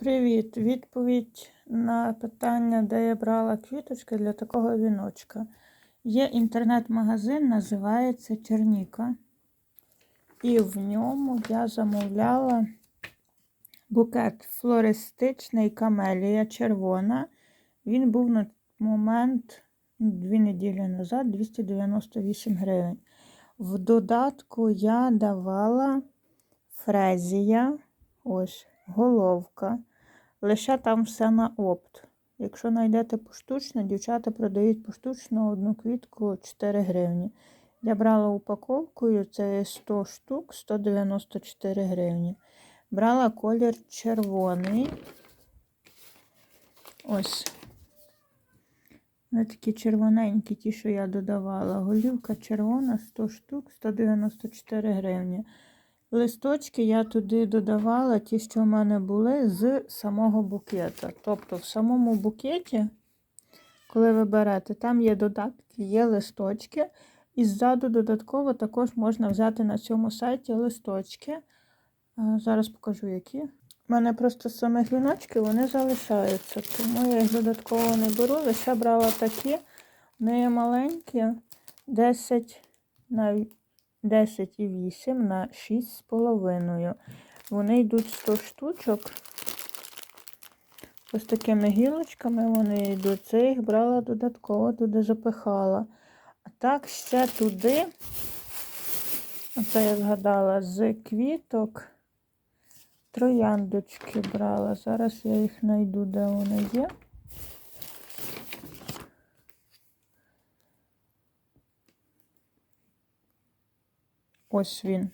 Привіт! Відповідь на питання, де я брала квіточки для такого віночка. Є інтернет-магазин, називається Черніка. І в ньому я замовляла букет флористичний камелія червона. Він був на момент дві неділі назад 298 гривень. В додатку я давала фрезія, ось головка. Лише там все на опт. Якщо знайдете поштучно, дівчата продають поштучно одну квітку 4 гривні. Я брала упаковкою, це 100 штук, 194 гривні. Брала колір червоний. Ось. Вони такі червоненькі, ті, що я додавала. Голівка червона, 100 штук, 194 гривні. Листочки я туди додавала ті, що в мене були, з самого букета. Тобто в самому букеті, коли ви берете, там є додатки, є листочки. І ззаду додатково також можна взяти на цьому сайті листочки. Зараз покажу, які. У мене просто з самих віночків вони залишаються, тому я їх додатково не беру. Лише брала такі. Вони маленькі, 10 на 10,8 на 6,5. Вони йдуть 100 штучок. Ось такими гілочками вони йдуть. Це їх брала додатково, туди запихала. А так ще туди, оце я згадала, з квіток трояндочки брала. Зараз я їх знайду, де вони є. Ось він.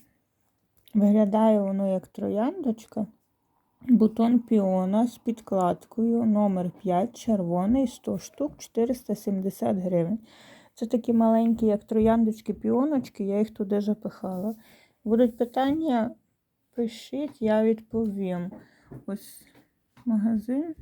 Виглядає воно як трояндочка. Бутон піона з підкладкою номер 5 червоний 100 штук 470 гривень. Це такі маленькі, як трояндочки, піоночки, я їх туди запихала. Будуть питання, пишіть, я відповім. Ось магазин.